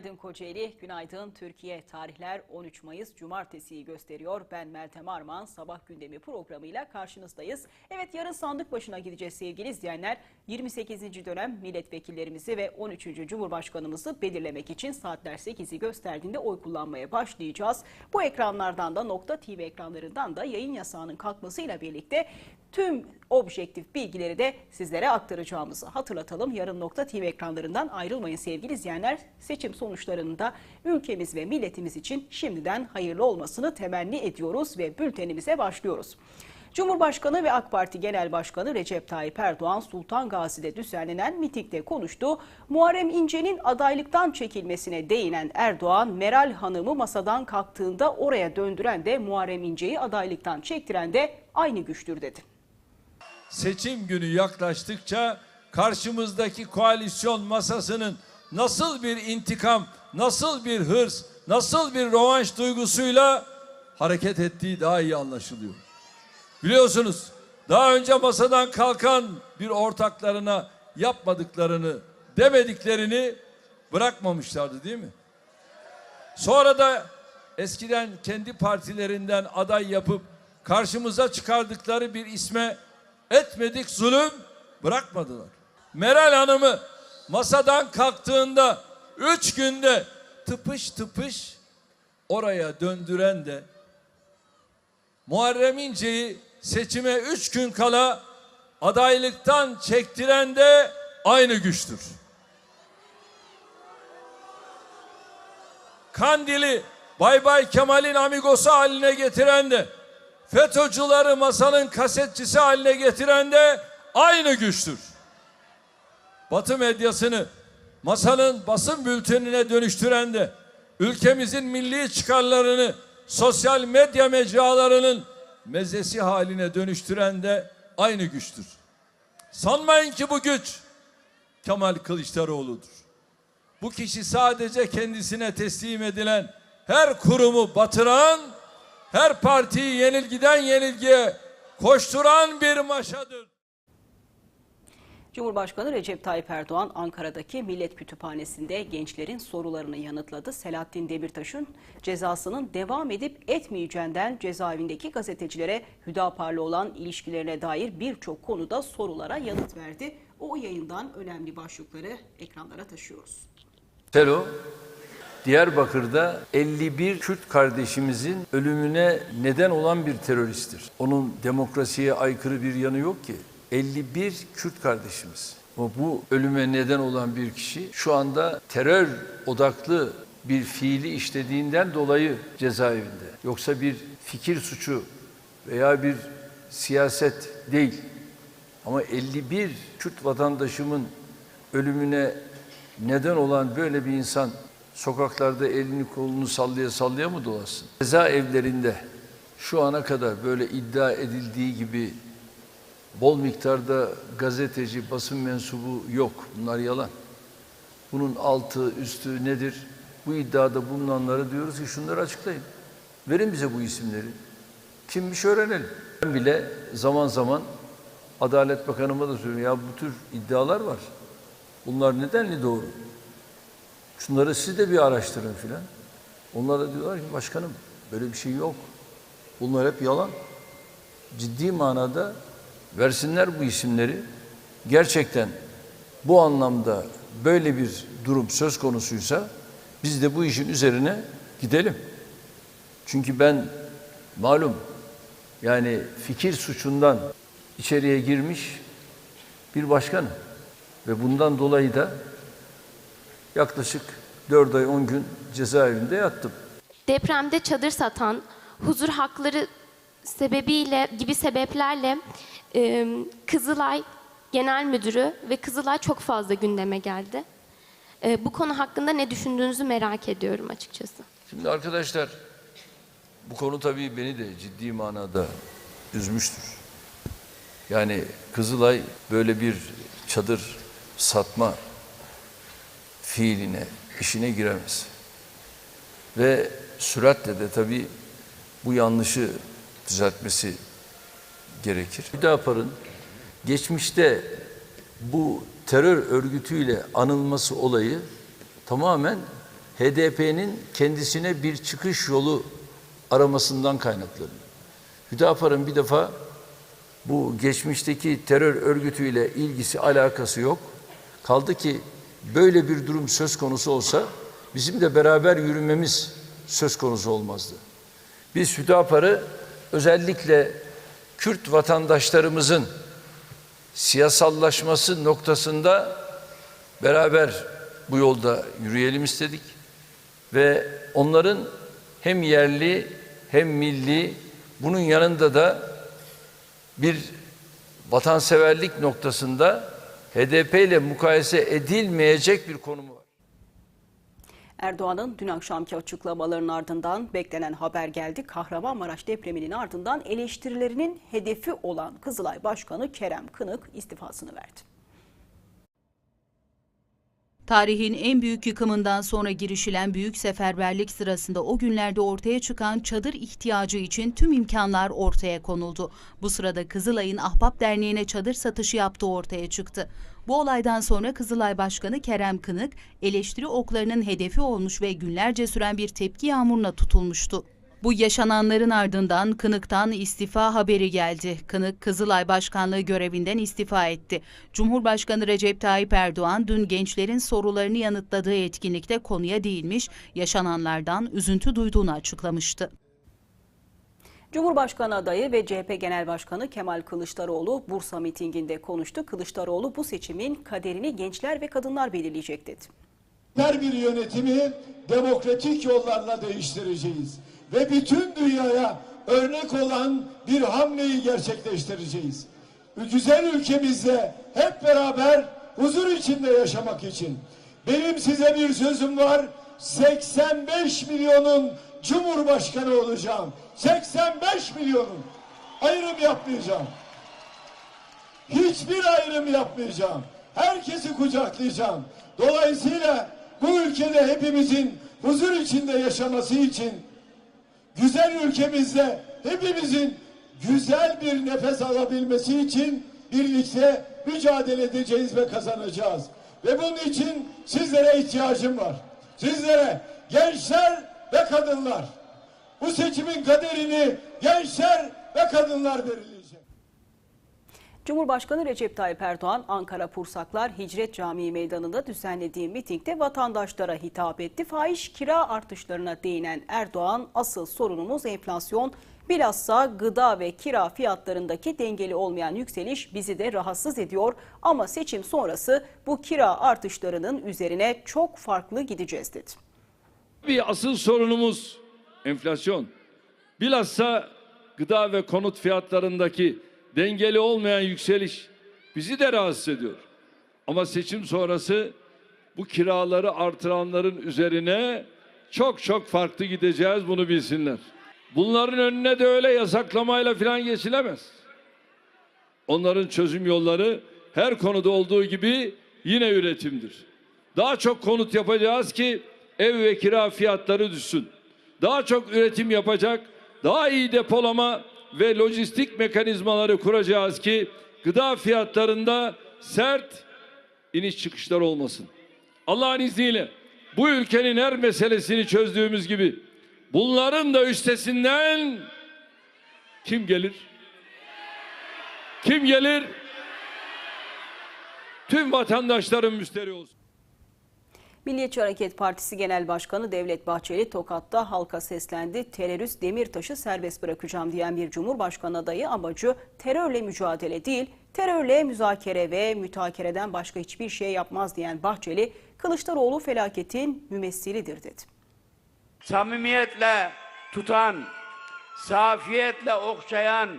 Günaydın Kocaeli, günaydın Türkiye. Tarihler 13 Mayıs Cumartesi'yi gösteriyor. Ben Meltem Arman, Sabah Gündemi programıyla karşınızdayız. Evet yarın sandık başına gideceğiz sevgili izleyenler. 28. dönem milletvekillerimizi ve 13. Cumhurbaşkanımızı belirlemek için saatler 8'i gösterdiğinde oy kullanmaya başlayacağız. Bu ekranlardan da Nokta TV ekranlarından da yayın yasağının kalkmasıyla birlikte tüm objektif bilgileri de sizlere aktaracağımızı hatırlatalım. Yarın Nokta TV ekranlarından ayrılmayın sevgili izleyenler. Seçim sonuçlarında ülkemiz ve milletimiz için şimdiden hayırlı olmasını temenni ediyoruz ve bültenimize başlıyoruz. Cumhurbaşkanı ve AK Parti Genel Başkanı Recep Tayyip Erdoğan Sultan Gazi'de düzenlenen mitingde konuştu. Muharrem İnce'nin adaylıktan çekilmesine değinen Erdoğan, Meral Hanım'ı masadan kalktığında oraya döndüren de Muharrem İnce'yi adaylıktan çektiren de aynı güçtür dedi. Seçim günü yaklaştıkça karşımızdaki koalisyon masasının nasıl bir intikam, nasıl bir hırs, nasıl bir rövanş duygusuyla hareket ettiği daha iyi anlaşılıyor. Biliyorsunuz daha önce masadan kalkan bir ortaklarına yapmadıklarını, demediklerini bırakmamışlardı değil mi? Sonra da eskiden kendi partilerinden aday yapıp karşımıza çıkardıkları bir isme etmedik zulüm bırakmadılar. Meral Hanım'ı masadan kalktığında üç günde tıpış tıpış oraya döndüren de Muharrem İnce'yi seçime üç gün kala adaylıktan çektiren de aynı güçtür. Kandil'i Bay Bay Kemal'in amigosu haline getiren de FETÖ'cüleri masanın kasetçisi haline getiren de aynı güçtür. Batı medyasını masanın basın bültenine dönüştüren de ülkemizin milli çıkarlarını sosyal medya mecralarının mezesi haline dönüştüren de aynı güçtür. Sanmayın ki bu güç Kemal Kılıçdaroğlu'dur. Bu kişi sadece kendisine teslim edilen her kurumu batıran, her partiyi yenilgiden yenilgiye koşturan bir maşadır. Cumhurbaşkanı Recep Tayyip Erdoğan Ankara'daki Millet Kütüphanesi'nde gençlerin sorularını yanıtladı. Selahattin Demirtaş'ın cezasının devam edip etmeyeceğinden cezaevindeki gazetecilere Hüdapar'la olan ilişkilerine dair birçok konuda sorulara yanıt verdi. O yayından önemli başlıkları ekranlara taşıyoruz. Telo Diyarbakır'da 51 Kürt kardeşimizin ölümüne neden olan bir teröristtir. Onun demokrasiye aykırı bir yanı yok ki. 51 Kürt kardeşimiz. Ama bu ölüme neden olan bir kişi şu anda terör odaklı bir fiili işlediğinden dolayı cezaevinde. Yoksa bir fikir suçu veya bir siyaset değil. Ama 51 Kürt vatandaşımın ölümüne neden olan böyle bir insan sokaklarda elini kolunu sallaya sallaya mı dolaşsın? Cezaevlerinde şu ana kadar böyle iddia edildiği gibi bol miktarda gazeteci, basın mensubu yok. Bunlar yalan. Bunun altı, üstü nedir? Bu iddiada bulunanlara diyoruz ki şunları açıklayın. Verin bize bu isimleri. Kimmiş öğrenelim. Ben bile zaman zaman Adalet Bakanıma da söylüyorum ya bu tür iddialar var. Bunlar nedenli doğru? Şunları siz de bir araştırın filan. Onlar da diyorlar ki başkanım böyle bir şey yok. Bunlar hep yalan. Ciddi manada versinler bu isimleri. Gerçekten bu anlamda böyle bir durum söz konusuysa biz de bu işin üzerine gidelim. Çünkü ben malum yani fikir suçundan içeriye girmiş bir başkanım. Ve bundan dolayı da yaklaşık 4 ay 10 gün cezaevinde yattım. depremde çadır satan, huzur hakları sebebiyle gibi sebeplerle e, Kızılay Genel Müdürü ve Kızılay çok fazla gündeme geldi. E, bu konu hakkında ne düşündüğünüzü merak ediyorum açıkçası. Şimdi arkadaşlar bu konu tabii beni de ciddi manada üzmüştür. Yani Kızılay böyle bir çadır satma fiiline, işine giremez. Ve süratle de tabii bu yanlışı düzeltmesi gerekir. Hüdapar'ın geçmişte bu terör örgütüyle anılması olayı tamamen HDP'nin kendisine bir çıkış yolu aramasından kaynaklanıyor. Hüdapar'ın bir defa bu geçmişteki terör örgütüyle ilgisi alakası yok. Kaldı ki böyle bir durum söz konusu olsa bizim de beraber yürümemiz söz konusu olmazdı. Biz Hüdapar'ı özellikle Kürt vatandaşlarımızın siyasallaşması noktasında beraber bu yolda yürüyelim istedik ve onların hem yerli hem milli bunun yanında da bir vatanseverlik noktasında HDP ile mukayese edilmeyecek bir konumu var. Erdoğan'ın dün akşamki açıklamalarının ardından beklenen haber geldi. Kahramanmaraş depreminin ardından eleştirilerinin hedefi olan Kızılay Başkanı Kerem Kınık istifasını verdi. Tarihin en büyük yıkımından sonra girişilen büyük seferberlik sırasında o günlerde ortaya çıkan çadır ihtiyacı için tüm imkanlar ortaya konuldu. Bu sırada Kızılay'ın Ahbap Derneği'ne çadır satışı yaptığı ortaya çıktı. Bu olaydan sonra Kızılay Başkanı Kerem Kınık eleştiri oklarının hedefi olmuş ve günlerce süren bir tepki yağmuruna tutulmuştu. Bu yaşananların ardından Kınık'tan istifa haberi geldi. Kınık, Kızılay Başkanlığı görevinden istifa etti. Cumhurbaşkanı Recep Tayyip Erdoğan dün gençlerin sorularını yanıtladığı etkinlikte konuya değinmiş, yaşananlardan üzüntü duyduğunu açıklamıştı. Cumhurbaşkanı adayı ve CHP Genel Başkanı Kemal Kılıçdaroğlu Bursa mitinginde konuştu. Kılıçdaroğlu bu seçimin kaderini gençler ve kadınlar belirleyecek dedi. Her bir yönetimi demokratik yollarla değiştireceğiz. Ve bütün dünyaya örnek olan bir hamleyi gerçekleştireceğiz. Güzel ülkemizde hep beraber huzur içinde yaşamak için. Benim size bir sözüm var. 85 milyonun cumhurbaşkanı olacağım. 85 milyonun. Ayrım yapmayacağım. Hiçbir ayrım yapmayacağım. Herkesi kucaklayacağım. Dolayısıyla bu ülkede hepimizin huzur içinde yaşaması için güzel ülkemizde hepimizin güzel bir nefes alabilmesi için birlikte mücadele edeceğiz ve kazanacağız. Ve bunun için sizlere ihtiyacım var. Sizlere gençler ve kadınlar. Bu seçimin kaderini gençler ve kadınlar belirleyecek. Cumhurbaşkanı Recep Tayyip Erdoğan Ankara Pursaklar Hicret Camii Meydanı'nda düzenlediği mitingde vatandaşlara hitap etti. Fahiş kira artışlarına değinen Erdoğan asıl sorunumuz enflasyon bilhassa gıda ve kira fiyatlarındaki dengeli olmayan yükseliş bizi de rahatsız ediyor. Ama seçim sonrası bu kira artışlarının üzerine çok farklı gideceğiz dedi. Bir asıl sorunumuz enflasyon. Bilhassa gıda ve konut fiyatlarındaki dengeli olmayan yükseliş bizi de rahatsız ediyor. Ama seçim sonrası bu kiraları artıranların üzerine çok çok farklı gideceğiz bunu bilsinler. Bunların önüne de öyle yasaklamayla falan geçilemez. Onların çözüm yolları her konuda olduğu gibi yine üretimdir. Daha çok konut yapacağız ki ev ve kira fiyatları düşsün. Daha çok üretim yapacak, daha iyi depolama ve lojistik mekanizmaları kuracağız ki gıda fiyatlarında sert iniş çıkışlar olmasın. Allah'ın izniyle bu ülkenin her meselesini çözdüğümüz gibi bunların da üstesinden kim gelir? Kim gelir? Tüm vatandaşların müşteri olsun. Milliyetçi Hareket Partisi Genel Başkanı Devlet Bahçeli Tokat'ta halka seslendi. Terörist Demirtaş'ı serbest bırakacağım diyen bir Cumhurbaşkanı adayı amacı terörle mücadele değil, terörle müzakere ve mütakereden başka hiçbir şey yapmaz diyen Bahçeli, Kılıçdaroğlu felaketin mümessilidir dedi. samimiyetle tutan, safiyetle okşayan,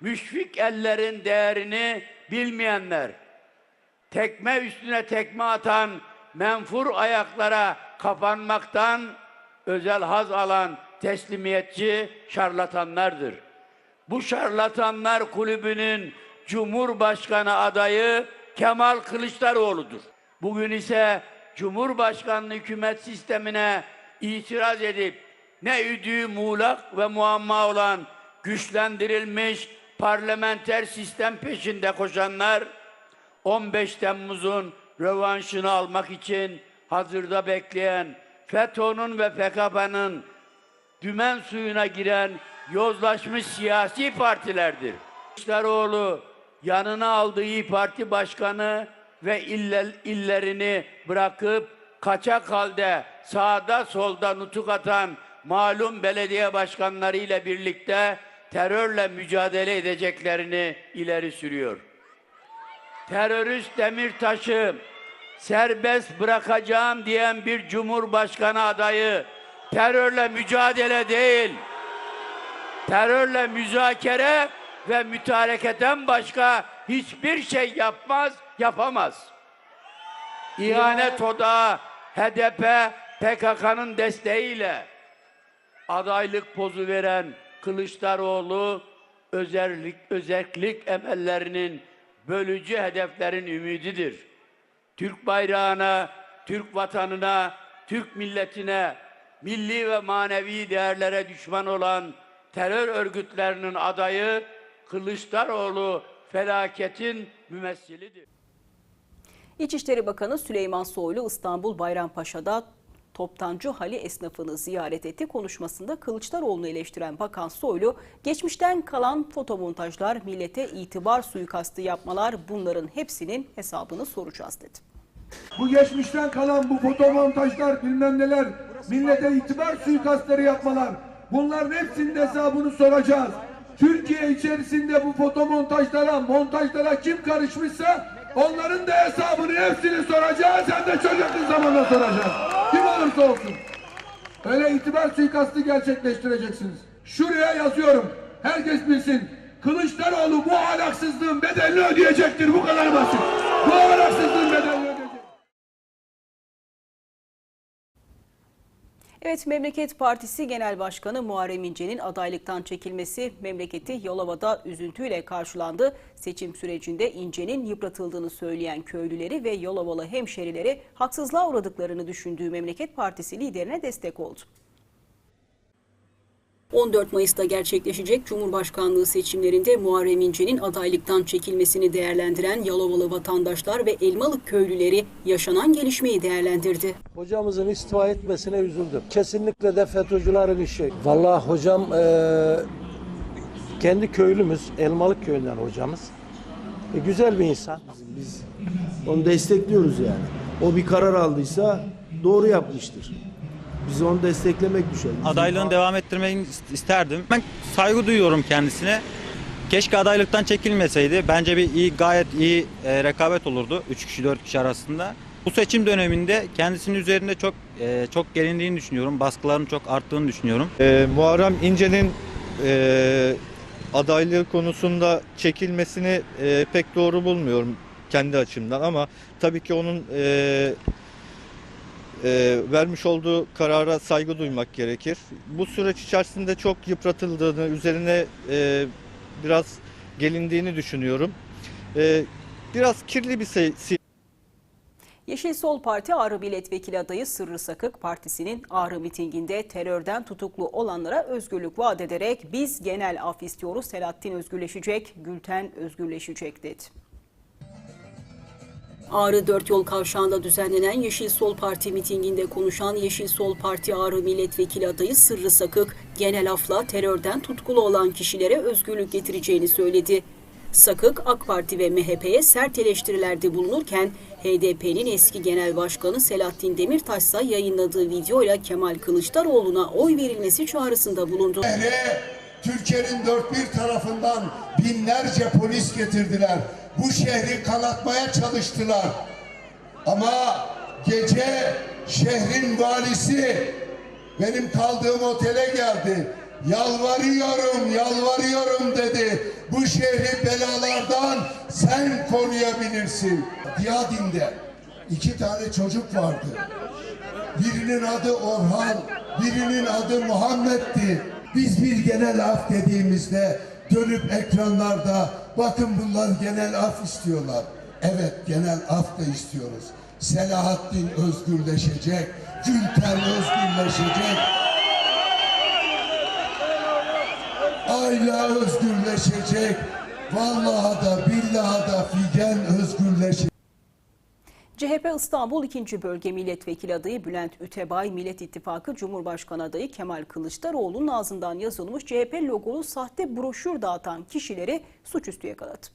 müşfik ellerin değerini bilmeyenler, tekme üstüne tekme atan menfur ayaklara kapanmaktan özel haz alan teslimiyetçi şarlatanlardır. Bu şarlatanlar kulübünün Cumhurbaşkanı adayı Kemal Kılıçdaroğlu'dur. Bugün ise Cumhurbaşkanlığı hükümet sistemine itiraz edip ne üdüğü muğlak ve muamma olan güçlendirilmiş parlamenter sistem peşinde koşanlar 15 Temmuz'un rövanşını almak için hazırda bekleyen FETÖ'nün ve PKK'nın dümen suyuna giren yozlaşmış siyasi partilerdir. Kılıçdaroğlu yanına aldığı İYİ Parti Başkanı ve iller, illerini bırakıp kaçak halde sağda solda nutuk atan malum belediye başkanları ile birlikte terörle mücadele edeceklerini ileri sürüyor. Terörist Demirtaş'ı serbest bırakacağım diyen bir cumhurbaşkanı adayı terörle mücadele değil, terörle müzakere ve mütareketen başka hiçbir şey yapmaz, yapamaz. İhanet odağı HDP PKK'nın desteğiyle adaylık pozu veren Kılıçdaroğlu özellik özellik emellerinin bölücü hedeflerin ümididir. Türk bayrağına, Türk vatanına, Türk milletine, milli ve manevi değerlere düşman olan terör örgütlerinin adayı Kılıçdaroğlu felaketin mümessilidir. İçişleri Bakanı Süleyman Soylu İstanbul Bayrampaşa'da Toptancı Hali esnafını ziyaret etti. Konuşmasında Kılıçdaroğlu'nu eleştiren Bakan Soylu, geçmişten kalan fotomontajlar, millete itibar suikastı yapmalar bunların hepsinin hesabını soracağız dedi. Bu geçmişten kalan bu fotomontajlar bilmem neler, millete itibar suikastları yapmalar. Bunların hepsinin hesabını soracağız. Türkiye içerisinde bu fotomontajlara, montajlara kim karışmışsa onların da hesabını hepsini soracağız. Hem de yakın zamanda soracağız. Olursa olsun. Öyle itibar suikastı gerçekleştireceksiniz. Şuraya yazıyorum. Herkes bilsin. Kılıçdaroğlu bu ahlaksızlığın bedelini ödeyecektir. Bu kadar basit. Bu ahlaksızlığın Evet, Memleket Partisi Genel Başkanı Muharrem İnce'nin adaylıktan çekilmesi memleketi Yolova'da üzüntüyle karşılandı. Seçim sürecinde İnce'nin yıpratıldığını söyleyen köylüleri ve Yolovalı hemşerileri haksızlığa uğradıklarını düşündüğü Memleket Partisi liderine destek oldu. 14 Mayıs'ta gerçekleşecek Cumhurbaşkanlığı seçimlerinde Muharrem İnce'nin adaylıktan çekilmesini değerlendiren Yalovalı vatandaşlar ve Elmalık köylüleri yaşanan gelişmeyi değerlendirdi. Hocamızın istifa etmesine üzüldüm. Kesinlikle de FETÖ'cülerin işi. Vallahi hocam eee, kendi köylümüz, Elmalık köyünden hocamız. E, güzel bir insan. Biz onu destekliyoruz yani. O bir karar aldıysa doğru yapmıştır. Biz onu desteklemek düşer. Bizim- adaylığını devam ettirmeyi isterdim. Ben saygı duyuyorum kendisine. Keşke adaylıktan çekilmeseydi. Bence bir iyi gayet iyi e, rekabet olurdu 3 kişi 4 kişi arasında. Bu seçim döneminde kendisinin üzerinde çok e, çok gelindiğini düşünüyorum. Baskıların çok arttığını düşünüyorum. Ee, Muharrem İnce'nin e, adaylığı konusunda çekilmesini e, pek doğru bulmuyorum kendi açımdan ama tabii ki onun e, e, vermiş olduğu karara saygı duymak gerekir. Bu süreç içerisinde çok yıpratıldığını, üzerine e, biraz gelindiğini düşünüyorum. E, biraz kirli bir se- Yeşil Sol Parti Ağrı Milletvekili adayı Sırrı Sakık partisinin Ağrı mitinginde terörden tutuklu olanlara özgürlük vaat ederek biz genel af istiyoruz Selahattin özgürleşecek, Gülten özgürleşecek dedi. Ağrı Dört Yol Kavşağı'nda düzenlenen Yeşil Sol Parti mitinginde konuşan Yeşil Sol Parti Ağrı Milletvekili adayı Sırrı Sakık, genel afla terörden tutkulu olan kişilere özgürlük getireceğini söyledi. Sakık, AK Parti ve MHP'ye sert eleştirilerde bulunurken HDP'nin eski genel başkanı Selahattin Demirtaş ise yayınladığı videoyla Kemal Kılıçdaroğlu'na oy verilmesi çağrısında bulundu. Türkiye'nin dört bir tarafından binlerce polis getirdiler. Bu şehri kanatmaya çalıştılar. Ama gece şehrin valisi benim kaldığım otele geldi. Yalvarıyorum, yalvarıyorum dedi. Bu şehri belalardan sen koruyabilirsin. Diyadin'de iki tane çocuk vardı. Birinin adı Orhan, birinin adı Muhammed'di. Biz bir genel af dediğimizde dönüp ekranlarda bakın bunlar genel af istiyorlar. Evet genel af da istiyoruz. Selahattin özgürleşecek, Gülten özgürleşecek. Ayla özgürleşecek. Vallahi da billahi da Figen özgürleşecek. CHP İstanbul 2. Bölge Milletvekili adayı Bülent Ütebay, Millet İttifakı Cumhurbaşkanı adayı Kemal Kılıçdaroğlu'nun ağzından yazılmış CHP logolu sahte broşür dağıtan kişileri suçüstü yakaladı.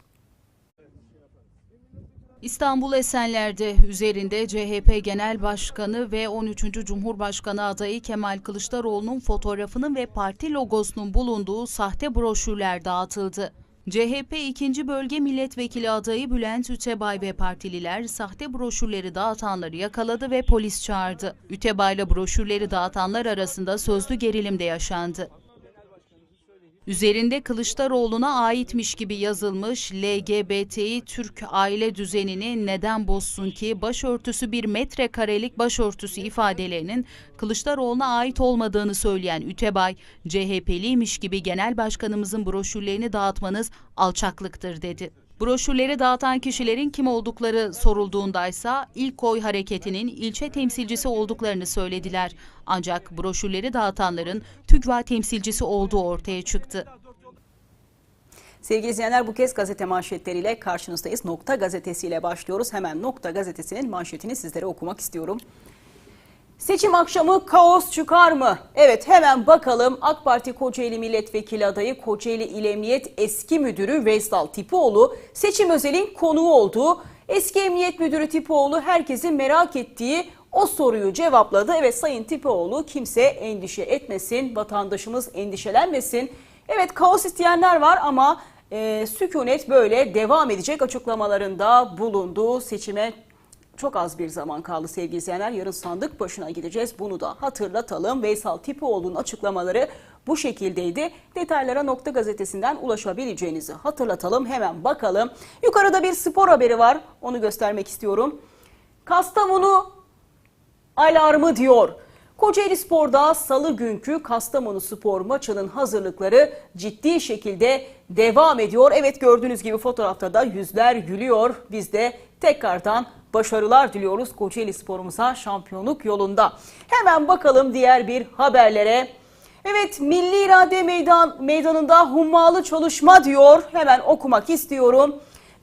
İstanbul Esenler'de üzerinde CHP Genel Başkanı ve 13. Cumhurbaşkanı adayı Kemal Kılıçdaroğlu'nun fotoğrafının ve parti logosunun bulunduğu sahte broşürler dağıtıldı. CHP 2. Bölge Milletvekili adayı Bülent Ütebay ve partililer sahte broşürleri dağıtanları yakaladı ve polis çağırdı. Ütebay'la broşürleri dağıtanlar arasında sözlü gerilim de yaşandı. Üzerinde Kılıçdaroğlu'na aitmiş gibi yazılmış LGBTİ Türk aile düzenini neden bozsun ki başörtüsü bir metrekarelik başörtüsü ifadelerinin Kılıçdaroğlu'na ait olmadığını söyleyen Ütebay, CHP'liymiş gibi genel başkanımızın broşürlerini dağıtmanız alçaklıktır dedi. Broşürleri dağıtan kişilerin kim oldukları sorulduğundaysa ilk oy hareketinin ilçe temsilcisi olduklarını söylediler. Ancak broşürleri dağıtanların TÜGVA temsilcisi olduğu ortaya çıktı. Sevgili izleyenler bu kez gazete manşetleriyle karşınızdayız. Nokta gazetesiyle başlıyoruz. Hemen Nokta gazetesinin manşetini sizlere okumak istiyorum. Seçim akşamı kaos çıkar mı? Evet hemen bakalım AK Parti Kocaeli Milletvekili adayı Kocaeli İl Emniyet Eski Müdürü Veysal Tipoğlu seçim özelin konuğu olduğu eski Emniyet Müdürü Tipoğlu herkesin merak ettiği o soruyu cevapladı. Evet Sayın Tipoğlu kimse endişe etmesin, vatandaşımız endişelenmesin. Evet kaos isteyenler var ama e, sükunet böyle devam edecek açıklamalarında bulundu. Seçime çok az bir zaman kaldı sevgili izleyenler. Yarın sandık başına gideceğiz. Bunu da hatırlatalım. Veysal Tipoğlu'nun açıklamaları bu şekildeydi. Detaylara Nokta Gazetesi'nden ulaşabileceğinizi hatırlatalım. Hemen bakalım. Yukarıda bir spor haberi var. Onu göstermek istiyorum. Kastamonu alarmı diyor. Kocaeli Spor'da salı günkü Kastamonu Spor maçının hazırlıkları ciddi şekilde devam ediyor. Evet gördüğünüz gibi fotoğrafta da yüzler gülüyor. Biz de tekrardan başarılar diliyoruz Kocaeli Spor'umuza şampiyonluk yolunda. Hemen bakalım diğer bir haberlere. Evet Milli İrade Meydan, Meydanı'nda hummalı çalışma diyor. Hemen okumak istiyorum.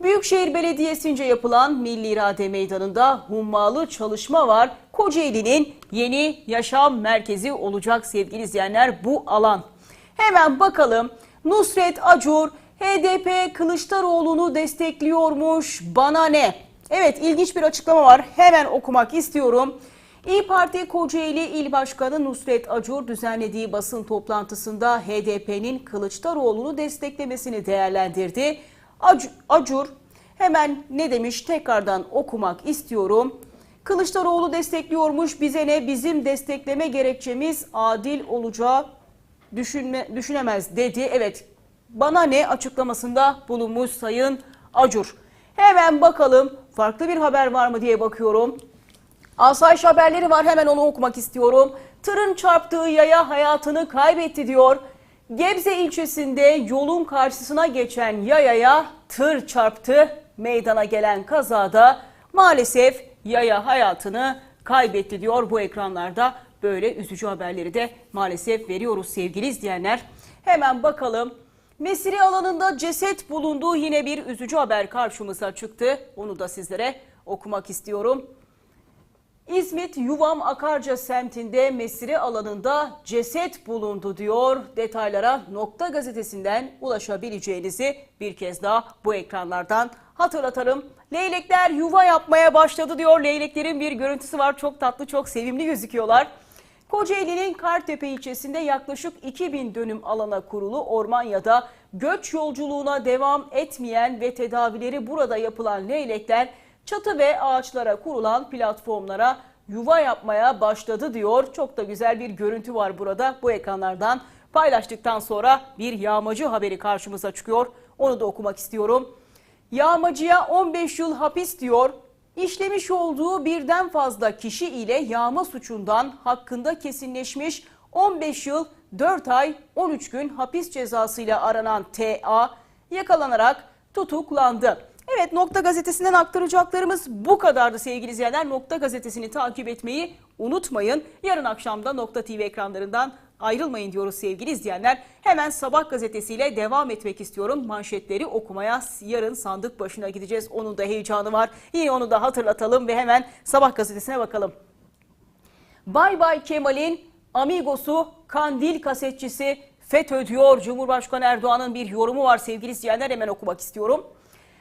Büyükşehir Belediyesi'nce yapılan Milli İrade Meydanı'nda hummalı çalışma var. Kocaeli'nin yeni yaşam merkezi olacak sevgili izleyenler bu alan. Hemen bakalım Nusret Acur HDP Kılıçdaroğlu'nu destekliyormuş bana ne? Evet ilginç bir açıklama var hemen okumak istiyorum. İyi Parti Kocaeli İl Başkanı Nusret Acur düzenlediği basın toplantısında HDP'nin Kılıçdaroğlu'nu desteklemesini değerlendirdi. Ac- Acur hemen ne demiş tekrardan okumak istiyorum. Kılıçdaroğlu destekliyormuş bize ne bizim destekleme gerekçemiz adil olacağı düşünme, düşünemez dedi. Evet bana ne açıklamasında bulunmuş Sayın Acur. Hemen bakalım farklı bir haber var mı diye bakıyorum. Asayiş haberleri var hemen onu okumak istiyorum. Tırın çarptığı yaya hayatını kaybetti diyor. Gebze ilçesinde yolun karşısına geçen yayaya tır çarptı. Meydana gelen kazada maalesef yaya hayatını kaybetti diyor. Bu ekranlarda böyle üzücü haberleri de maalesef veriyoruz sevgili izleyenler. Hemen bakalım. Mesire alanında ceset bulunduğu yine bir üzücü haber karşımıza çıktı. Onu da sizlere okumak istiyorum. İzmit Yuvam Akarca semtinde mesire alanında ceset bulundu diyor. Detaylara Nokta Gazetesi'nden ulaşabileceğinizi bir kez daha bu ekranlardan hatırlatalım. Leylekler yuva yapmaya başladı diyor. Leyleklerin bir görüntüsü var. Çok tatlı, çok sevimli gözüküyorlar. Kocaeli'nin Kartepe ilçesinde yaklaşık 2000 dönüm alana kurulu Ormanya'da göç yolculuğuna devam etmeyen ve tedavileri burada yapılan leylekler çatı ve ağaçlara kurulan platformlara yuva yapmaya başladı diyor. Çok da güzel bir görüntü var burada bu ekranlardan paylaştıktan sonra bir yağmacı haberi karşımıza çıkıyor. Onu da okumak istiyorum. Yağmacıya 15 yıl hapis diyor. İşlemiş olduğu birden fazla kişi ile yağma suçundan hakkında kesinleşmiş 15 yıl 4 ay 13 gün hapis cezasıyla aranan TA yakalanarak tutuklandı. Evet Nokta Gazetesi'nden aktaracaklarımız bu kadardı sevgili izleyenler. Nokta Gazetesi'ni takip etmeyi unutmayın. Yarın akşamda Nokta TV ekranlarından Ayrılmayın diyoruz sevgili izleyenler. Hemen Sabah gazetesiyle devam etmek istiyorum. Manşetleri okumaya yarın sandık başına gideceğiz. Onun da heyecanı var. Yine onu da hatırlatalım ve hemen Sabah gazetesine bakalım. Bay Bay Kemal'in amigosu, kandil kasetçisi FETÖ diyor. Cumhurbaşkanı Erdoğan'ın bir yorumu var sevgili izleyenler hemen okumak istiyorum.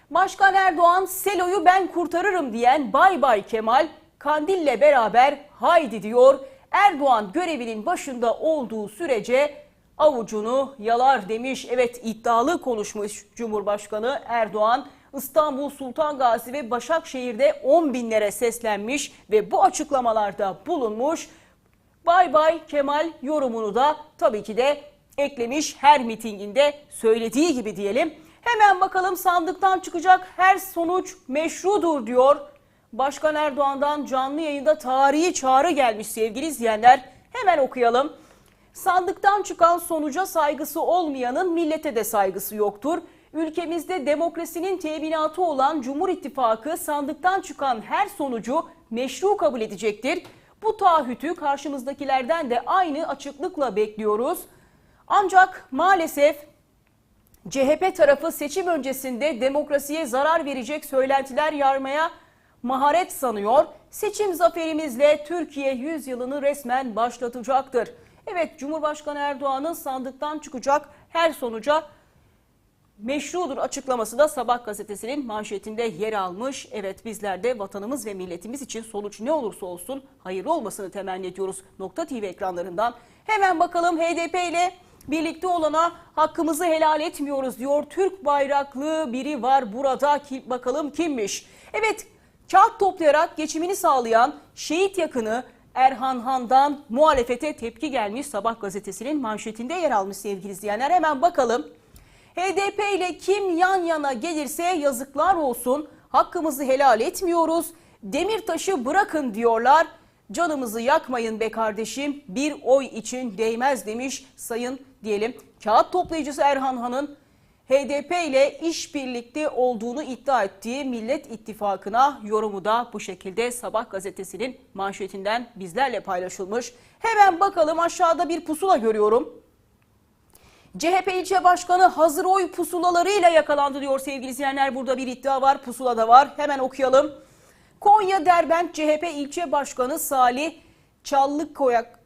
Başkan Erdoğan Selo'yu ben kurtarırım diyen Bay Bay Kemal Kandil'le beraber haydi diyor. Erdoğan görevinin başında olduğu sürece avucunu yalar demiş. Evet iddialı konuşmuş Cumhurbaşkanı Erdoğan. İstanbul, Sultan Gazi ve Başakşehir'de 10 binlere seslenmiş ve bu açıklamalarda bulunmuş. Bay Bay Kemal yorumunu da tabii ki de eklemiş her mitinginde söylediği gibi diyelim. Hemen bakalım sandıktan çıkacak her sonuç meşrudur diyor. Başkan Erdoğan'dan canlı yayında tarihi çağrı gelmiş sevgili izleyenler. Hemen okuyalım. Sandıktan çıkan sonuca saygısı olmayanın millete de saygısı yoktur. Ülkemizde demokrasinin teminatı olan Cumhur İttifakı sandıktan çıkan her sonucu meşru kabul edecektir. Bu taahhütü karşımızdakilerden de aynı açıklıkla bekliyoruz. Ancak maalesef CHP tarafı seçim öncesinde demokrasiye zarar verecek söylentiler yarmaya maharet sanıyor. Seçim zaferimizle Türkiye 100 yılını resmen başlatacaktır. Evet Cumhurbaşkanı Erdoğan'ın sandıktan çıkacak her sonuca meşrudur açıklaması da Sabah gazetesinin manşetinde yer almış. Evet bizler de vatanımız ve milletimiz için sonuç ne olursa olsun hayırlı olmasını temenni ediyoruz. Nokta TV ekranlarından. Hemen bakalım HDP ile birlikte olana hakkımızı helal etmiyoruz diyor. Türk bayraklı biri var burada. Ki, bakalım kimmiş? Evet kağıt toplayarak geçimini sağlayan şehit yakını Erhan Han'dan muhalefete tepki gelmiş Sabah gazetesinin manşetinde yer almış sevgili izleyenler. Hemen bakalım. HDP ile kim yan yana gelirse yazıklar olsun. Hakkımızı helal etmiyoruz. Demirtaş'ı bırakın diyorlar. Canımızı yakmayın be kardeşim. Bir oy için değmez demiş sayın diyelim. Kağıt toplayıcısı Erhan Han'ın HDP ile işbirlikte olduğunu iddia ettiği Millet İttifakı'na yorumu da bu şekilde Sabah gazetesinin manşetinden bizlerle paylaşılmış. Hemen bakalım aşağıda bir pusula görüyorum. CHP ilçe başkanı hazır oy pusulalarıyla yakalandı diyor sevgili izleyenler. Burada bir iddia var, pusula da var. Hemen okuyalım. Konya Derbent CHP ilçe başkanı Salih Çallıkoyak,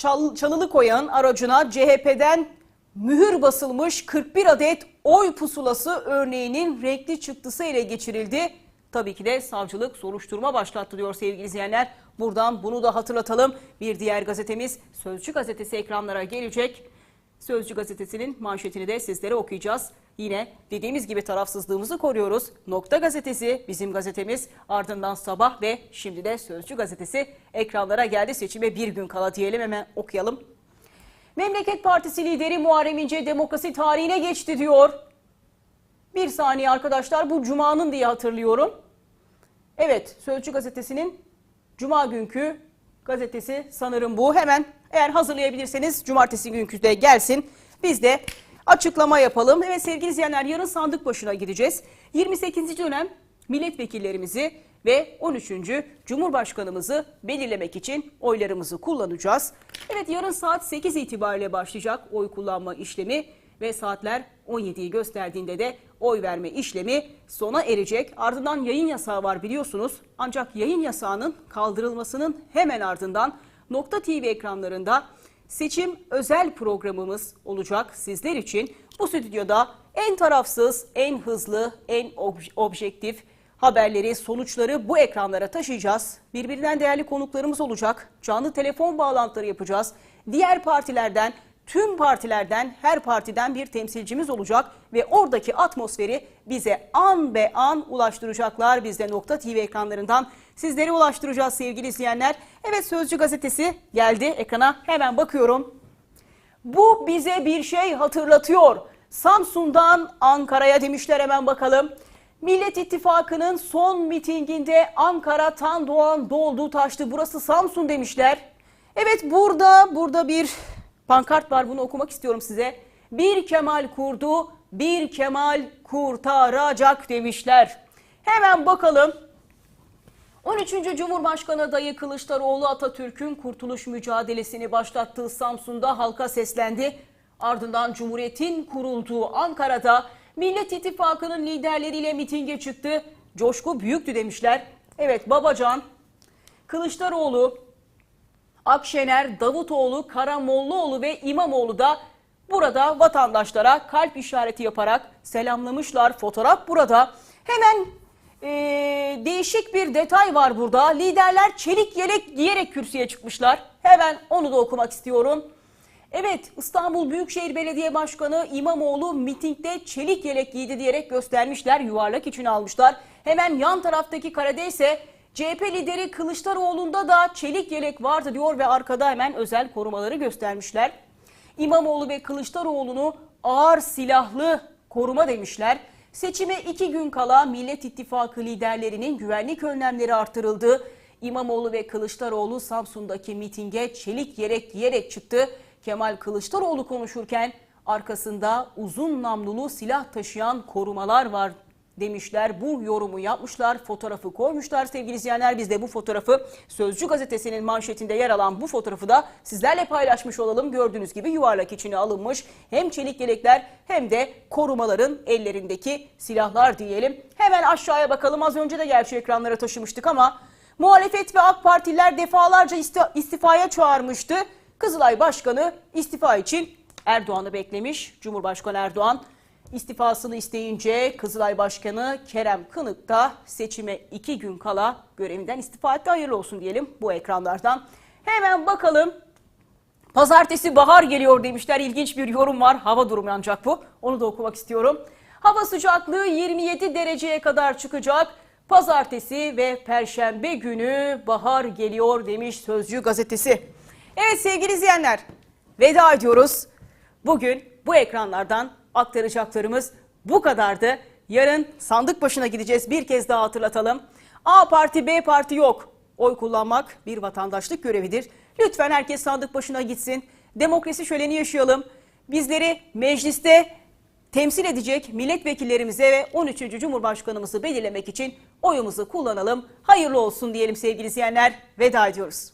Çal, Çalılıkoyak'ın aracına CHP'den mühür basılmış 41 adet oy pusulası örneğinin renkli çıktısı ele geçirildi. Tabii ki de savcılık soruşturma başlattı diyor sevgili izleyenler. Buradan bunu da hatırlatalım. Bir diğer gazetemiz Sözcü gazetesi ekranlara gelecek. Sözcü gazetesinin manşetini de sizlere okuyacağız. Yine dediğimiz gibi tarafsızlığımızı koruyoruz. Nokta gazetesi bizim gazetemiz. Ardından sabah ve şimdi de Sözcü gazetesi ekranlara geldi. Seçime bir gün kala diyelim hemen okuyalım. Memleket Partisi lideri Muharrem İnce demokrasi tarihine geçti diyor. Bir saniye arkadaşlar bu Cuma'nın diye hatırlıyorum. Evet Sözcü gazetesinin Cuma günkü gazetesi sanırım bu. Hemen eğer hazırlayabilirseniz cumartesi günkü de gelsin. Biz de açıklama yapalım. Evet sevgili izleyenler yarın sandık başına gideceğiz. 28. dönem milletvekillerimizi ve 13. Cumhurbaşkanımızı belirlemek için oylarımızı kullanacağız. Evet yarın saat 8 itibariyle başlayacak oy kullanma işlemi ve saatler 17'yi gösterdiğinde de oy verme işlemi sona erecek. Ardından yayın yasağı var biliyorsunuz. Ancak yayın yasağının kaldırılmasının hemen ardından Nokta TV ekranlarında seçim özel programımız olacak sizler için. Bu stüdyoda en tarafsız, en hızlı, en ob- objektif haberleri, sonuçları bu ekranlara taşıyacağız. Birbirinden değerli konuklarımız olacak. Canlı telefon bağlantıları yapacağız. Diğer partilerden, tüm partilerden, her partiden bir temsilcimiz olacak ve oradaki atmosferi bize an be an ulaştıracaklar. Biz de Nokta TV ekranlarından sizlere ulaştıracağız sevgili izleyenler. Evet Sözcü gazetesi geldi ekrana. Hemen bakıyorum. Bu bize bir şey hatırlatıyor. Samsun'dan Ankara'ya demişler hemen bakalım. Millet İttifakı'nın son mitinginde Ankara tan doğan doldu taştı. Burası Samsun demişler. Evet burada burada bir pankart var bunu okumak istiyorum size. Bir Kemal kurdu, bir Kemal kurtaracak demişler. Hemen bakalım 13. Cumhurbaşkanı adayı Kılıçdaroğlu Atatürk'ün kurtuluş mücadelesini başlattığı Samsun'da halka seslendi. Ardından Cumhuriyet'in kurulduğu Ankara'da Millet İttifakı'nın liderleriyle mitinge çıktı. Coşku büyüktü demişler. Evet Babacan, Kılıçdaroğlu, Akşener, Davutoğlu, Karamollaoğlu ve İmamoğlu da burada vatandaşlara kalp işareti yaparak selamlamışlar. Fotoğraf burada. Hemen eee, değişik bir detay var burada. Liderler çelik yelek giyerek kürsüye çıkmışlar. Hemen onu da okumak istiyorum. Evet İstanbul Büyükşehir Belediye Başkanı İmamoğlu mitingde çelik yelek giydi diyerek göstermişler. Yuvarlak için almışlar. Hemen yan taraftaki karede ise CHP lideri Kılıçdaroğlu'nda da çelik yelek vardı diyor ve arkada hemen özel korumaları göstermişler. İmamoğlu ve Kılıçdaroğlu'nu ağır silahlı koruma demişler. Seçime iki gün kala Millet İttifakı liderlerinin güvenlik önlemleri artırıldı. İmamoğlu ve Kılıçdaroğlu Samsun'daki mitinge çelik yelek giyerek çıktı. Kemal Kılıçdaroğlu konuşurken arkasında uzun namlulu silah taşıyan korumalar var demişler. Bu yorumu yapmışlar, fotoğrafı koymuşlar sevgili izleyenler. Biz de bu fotoğrafı Sözcü gazetesinin manşetinde yer alan bu fotoğrafı da sizlerle paylaşmış olalım. Gördüğünüz gibi yuvarlak içine alınmış hem çelik yelekler hem de korumaların ellerindeki silahlar diyelim. Hemen aşağıya bakalım. Az önce de gerçi ekranlara taşımıştık ama muhalefet ve AK Partililer defalarca isti- istifaya çağırmıştı. Kızılay Başkanı istifa için Erdoğan'ı beklemiş. Cumhurbaşkanı Erdoğan istifasını isteyince Kızılay Başkanı Kerem Kınık da seçime iki gün kala görevinden istifa etti. Hayırlı olsun diyelim bu ekranlardan. Hemen bakalım. Pazartesi bahar geliyor demişler. İlginç bir yorum var. Hava durumu ancak bu. Onu da okumak istiyorum. Hava sıcaklığı 27 dereceye kadar çıkacak. Pazartesi ve perşembe günü bahar geliyor demiş Sözcü gazetesi. Evet sevgili izleyenler veda ediyoruz. Bugün bu ekranlardan aktaracaklarımız bu kadardı. Yarın sandık başına gideceğiz. Bir kez daha hatırlatalım. A parti B parti yok. Oy kullanmak bir vatandaşlık görevidir. Lütfen herkes sandık başına gitsin. Demokrasi şöleni yaşayalım. Bizleri mecliste temsil edecek milletvekillerimize ve 13. Cumhurbaşkanımızı belirlemek için oyumuzu kullanalım. Hayırlı olsun diyelim sevgili izleyenler. Veda ediyoruz.